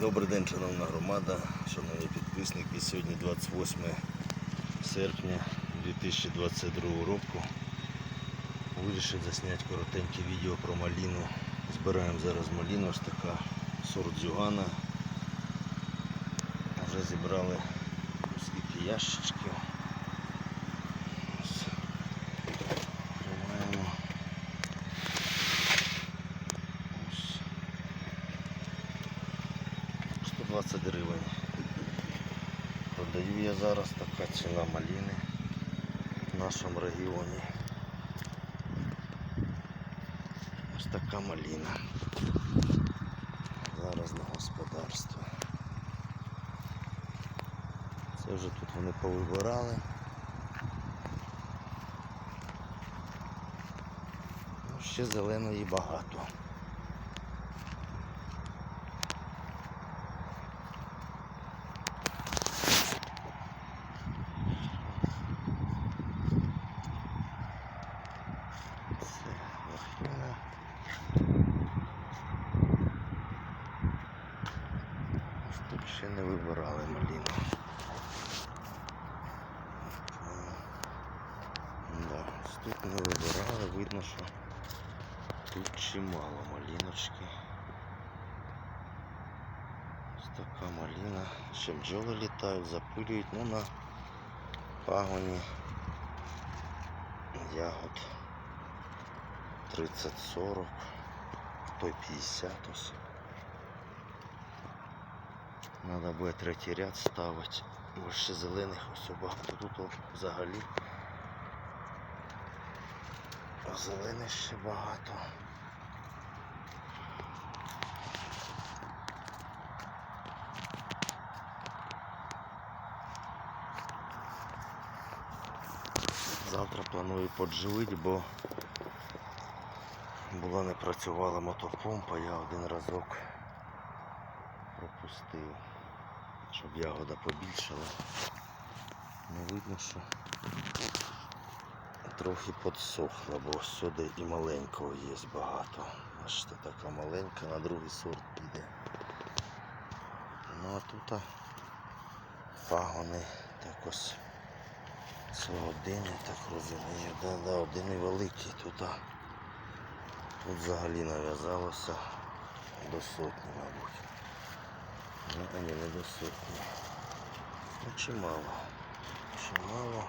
Добрий день, шановна громада, шановні підписники. Сьогодні 28 серпня 2022 року. Вирішив засняти коротеньке відео про маліну. Збираємо зараз маліну, ось така сорт дзюгана. Вже зібрали скільки ящичків. Ось. Тримаємо. Ось. 120 гривень. Продаю я зараз така ціна маліни в нашому регіоні. Ось така маліна. Зараз на господарство. Це вже тут вони повибирали. Ну, ще зеленої багато. Це лохина. Ось тут ще не вибирали маліну. Да, тут не вибирали, видно, що тут чимало маліночки. Ось така маліна. Ще бджоли літають, запилюють, ну на пагоні ягод 30-40, то й 50 ось. Надо буде третій ряд ставити. Ще зелених ось багато. Тут взагалі. Зелених ще багато. Завтра планую подживити, бо була не працювала мотопомпа, я один разок пропустив, щоб ягода побільшала. Ну видно, що трохи підсохла, бо сюди і маленького є багато. Бачите, така маленька, на другий сорт піде. Ну а тут пагони так ось це один, так розумію. Да, да, один і великий тут. Тут взагалі нав'язалося до сотні, мабуть. Ну, а ні, не до сотні. Ну чимало. Чимало.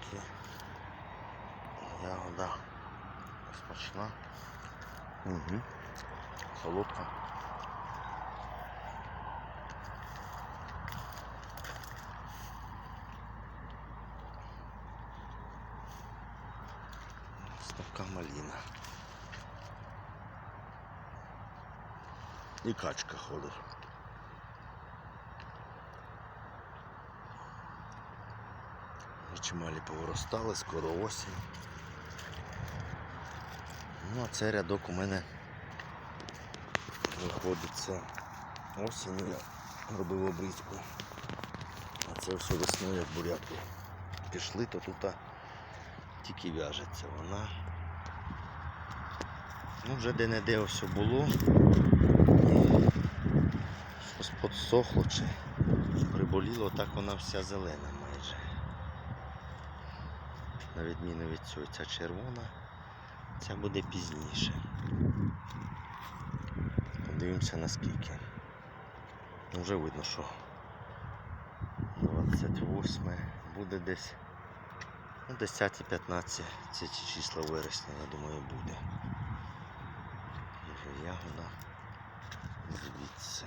Такі ягода смачна. Угу. Солодка. Ось така І качка ходить. Чималі повиростали, скоро осінь. Ну, а цей рядок у мене виходить це осінню я робив обрізку. А це все весною, як буряки пішли, то тут тільки в'яжеться вона. Ну, вже де-не-де ось було. Подсохло чи приболіло, так вона вся зелена майже. На відміну від цього, ця червона, ця буде пізніше. Подивимося наскільки. Ну, Вже видно, що 28 буде десь ну, 10-15 ці ці числа вересня, я думаю, буде. Вже ягода. Дивіться.